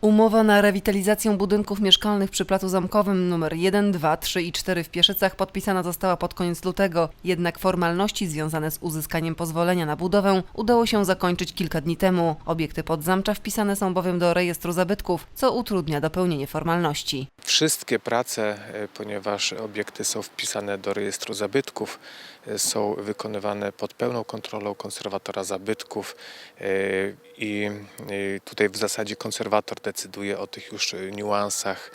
Umowa na rewitalizację budynków mieszkalnych przy Placu Zamkowym nr 1, 2, 3 i 4 w Pieszycach podpisana została pod koniec lutego, jednak formalności związane z uzyskaniem pozwolenia na budowę udało się zakończyć kilka dni temu. Obiekty podzamcza wpisane są bowiem do rejestru zabytków, co utrudnia dopełnienie formalności. Wszystkie prace, e, ponieważ obiekty są wpisane do rejestru zabytków, są wykonywane pod pełną kontrolą konserwatora zabytków e, i e, tutaj w zasadzie konserwator decyduje o tych już niuansach,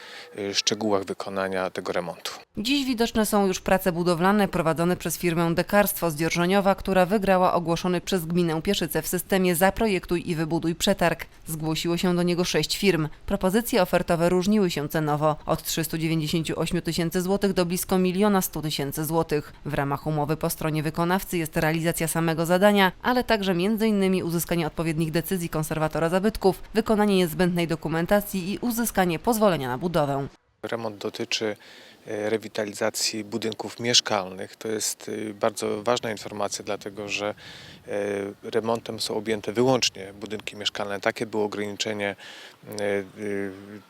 szczegółach wykonania tego remontu. Dziś widoczne są już prace budowlane prowadzone przez firmę Dekarstwo z Dzierżoniowa, która wygrała ogłoszony przez gminę Pieszyce w systemie Zaprojektuj i wybuduj przetarg. Zgłosiło się do niego sześć firm. Propozycje ofertowe różniły się cenowo od 398 tysięcy złotych do blisko 1 100 tysięcy złotych. W ramach umowy po stronie wykonawcy jest realizacja samego zadania, ale także m.in. uzyskanie odpowiednich decyzji konserwatora zabytków, wykonanie niezbędnej dokumentacji i uzyskanie pozwolenia na budowę. Remont dotyczy e, rewitalizacji budynków mieszkalnych. To jest e, bardzo ważna informacja, dlatego że e, remontem są objęte wyłącznie budynki mieszkalne. Takie było ograniczenie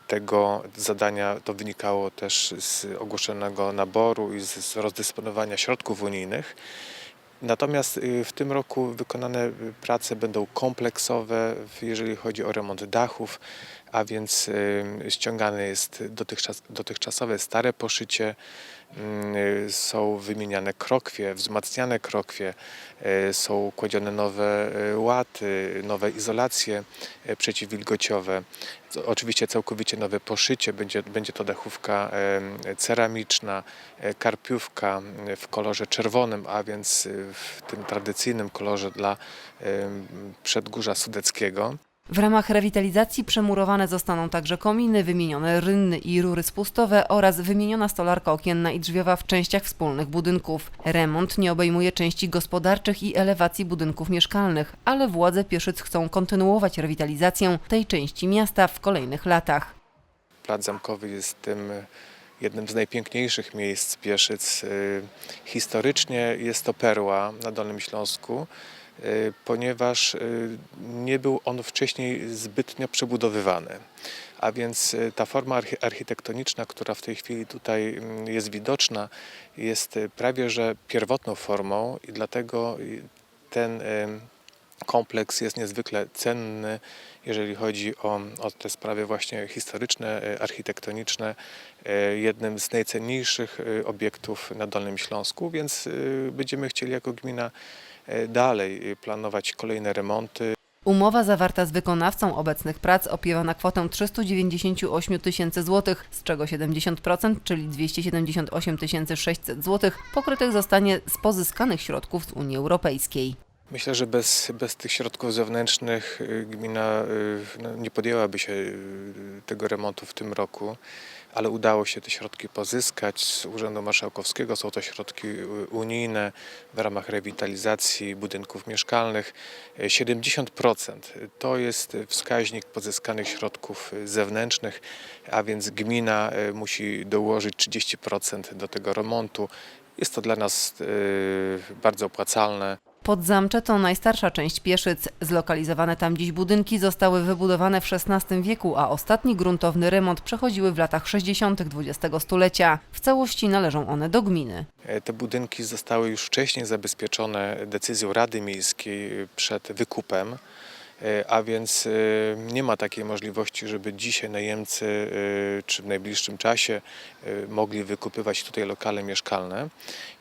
tego zadania. To wynikało też z ogłoszonego naboru i z rozdysponowania środków unijnych. Natomiast w tym roku wykonane prace będą kompleksowe, jeżeli chodzi o remont dachów, a więc y, ściągane jest dotychczas, dotychczasowe stare poszycie, mm, y, są wymieniane krokwie, wzmacniane krokwie, y, są kładzione nowe łaty, nowe izolacje przeciwwilgociowe. Oczywiście całkowicie nowe poszycie, będzie, będzie to dachówka ceramiczna, karpiówka w kolorze czerwonym, a więc w tym tradycyjnym kolorze dla przedgórza sudeckiego. W ramach rewitalizacji przemurowane zostaną także kominy, wymienione rynny i rury spustowe oraz wymieniona stolarka okienna i drzwiowa w częściach wspólnych budynków. Remont nie obejmuje części gospodarczych i elewacji budynków mieszkalnych, ale władze Pieszyc chcą kontynuować rewitalizację tej części miasta w kolejnych latach. Plac Zamkowy jest tym e, jednym z najpiękniejszych miejsc Pieszyc. E, Historycznie jest to perła na Dolnym Śląsku, ponieważ e, nie był on wcześniej zbytnio przebudowywany. A więc e, ta forma archi- architektoniczna, która w tej chwili tutaj mm, jest widoczna, jest e, prawie że pierwotną formą i dlatego ten kompleks jest niezwykle cenny, jeżeli chodzi o, o te sprawy właśnie historyczne, e, architektoniczne. E, Jednym z najcenniejszych e, obiektów na Dolnym Śląsku, więc e, będziemy chcieli jako gmina e, dalej e, planować kolejne remonty, Umowa zawarta z wykonawcą obecnych prac opiewa na kwotę 398 tysięcy złotych, z czego 70%, czyli 278 600 złotych, pokrytych zostanie z pozyskanych środków z Unii Europejskiej. Myślę, że bez, bez tych środków zewnętrznych y, gmina no, nie podjęłaby się tego remontu w tym roku, ale udało się te środki pozyskać z Urzędu Marszałkowskiego. Są to środki y, unijne w ramach rewitalizacji budynków mieszkalnych. Y, 70% to jest wskaźnik pozyskanych środków y, zewnętrznych, a więc gmina y, musi dołożyć 30% do tego remontu. Jest to dla nas y, bardzo opłacalne. Podzamcze to najstarsza część Pieszyc. Zlokalizowane tam dziś budynki zostały wybudowane w XVI wieku, a ostatni gruntowny remont przechodziły w latach 60. XX stulecia. W całości należą one do gminy. E, Te budynki zostały już wcześniej zabezpieczone decyzją Rady Miejskiej przed wykupem, a więc e, nie ma takiej możliwości, żeby dzisiaj najemcy e, czy w najbliższym czasie e, mogli wykupywać tutaj lokale mieszkalne.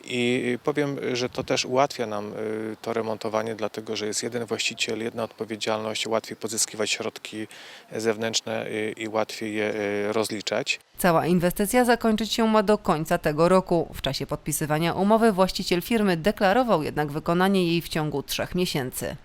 I powiem, że to też ułatwia nam e, to remontowanie, dlatego że jest jeden właściciel, jedna odpowiedzialność, łatwiej pozyskiwać środki zewnętrzne e, i łatwiej je e, rozliczać. Cała inwestycja zakończyć się ma do końca tego roku. W czasie podpisywania umowy właściciel firmy deklarował jednak wykonanie jej w ciągu trzech miesięcy.